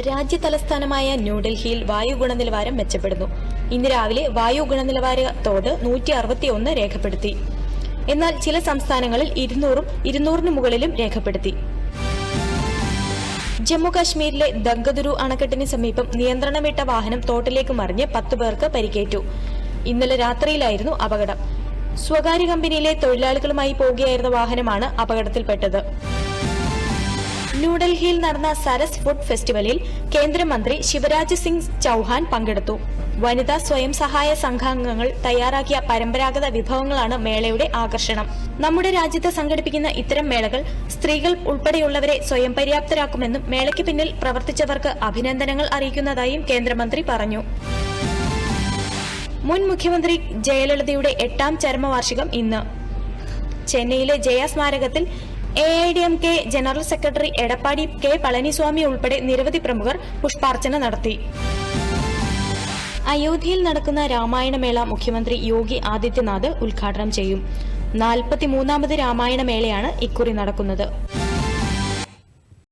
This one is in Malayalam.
രാജ്യ തലസ്ഥാനമായ ന്യൂഡൽഹിയിൽ വായു ഗുണനിലവാരം മെച്ചപ്പെടുന്നു. ഇന്ന് രാവിലെ വായു ഗുണനിലവാര തോത് നൂറ്റി അറുപത്തി ഒന്ന് രേഖപ്പെടുത്തി. എന്നാൽ ചില സംസ്ഥാനങ്ങളിൽ ഇരുന്നൂറും ഇരുന്നൂറിന് മുകളിലും രേഖപ്പെടുത്തി. ജമ്മു ദംഗദുരു അണക്കെട്ടിന് സമീപം നിയന്ത്രണം വിട്ട വാഹനം തോട്ടിലേക്ക് മറിഞ്ഞ് പത്തു പേർക്ക് പരിക്കേറ്റു. ഇന്നലെ രാത്രിയിലായിരുന്നു അപകടം. സ്വകാര്യ കമ്പനിയിലെ തൊഴിലാളികളുമായി പോകുകയായിരുന്ന വാഹനമാണ് അപകടത്തിൽപ്പെട്ടത്. ന്യൂഡൽഹിയിൽ നടന്ന സരസ് ഫുഡ് ഫെസ്റ്റിവലിൽ കേന്ദ്രമന്ത്രി ശിവരാജ് സിംഗ് ചൌഹാൻ പങ്കെടുത്തു. വനിതാ സ്വയം സഹായ സംഘാംഗങ്ങൾ തയ്യാറാക്കിയ പരമ്പരാഗത വിഭവങ്ങളാണ് മേളയുടെ ആകർഷണം. നമ്മുടെ രാജ്യത്ത് സംഘടിപ്പിക്കുന്ന ഇത്തരം മേളകൾ സ്ത്രീകൾ ഉൾപ്പെടെയുള്ളവരെ സ്വയം പര്യാപ്തരാക്കുമെന്നും മേളയ്ക്ക് പിന്നിൽ പ്രവർത്തിച്ചവർക്ക് അഭിനന്ദനങ്ങൾ അറിയിക്കുന്നതായും കേന്ദ്രമന്ത്രി പറഞ്ഞു. മുൻ മുഖ്യമന്ത്രി ജയലളിതയുടെ എട്ടാം ചരമവാർഷികം ഇന്ന്. ചെന്നൈയിലെ ജയ സ്മാരകത്തിൽ A I D M K general secretary Edappadi K Palaniswami ഉൾപ്പെടെ നിരവധി പ്രമുഖർ പുഷ്പാർച്ചന നടത്തി. അയോധ്യയിൽ നടക്കുന്ന രാമായണമേള മുഖ്യമന്ത്രി യോഗി ആദിത്യനാഥ് ഉദ്ഘാടനം ചെയ്യും. നാൽപ്പത്തിമൂന്നാമത് രാമായണമേളയാണ് ഇക്കുറി നടക്കുന്നത്.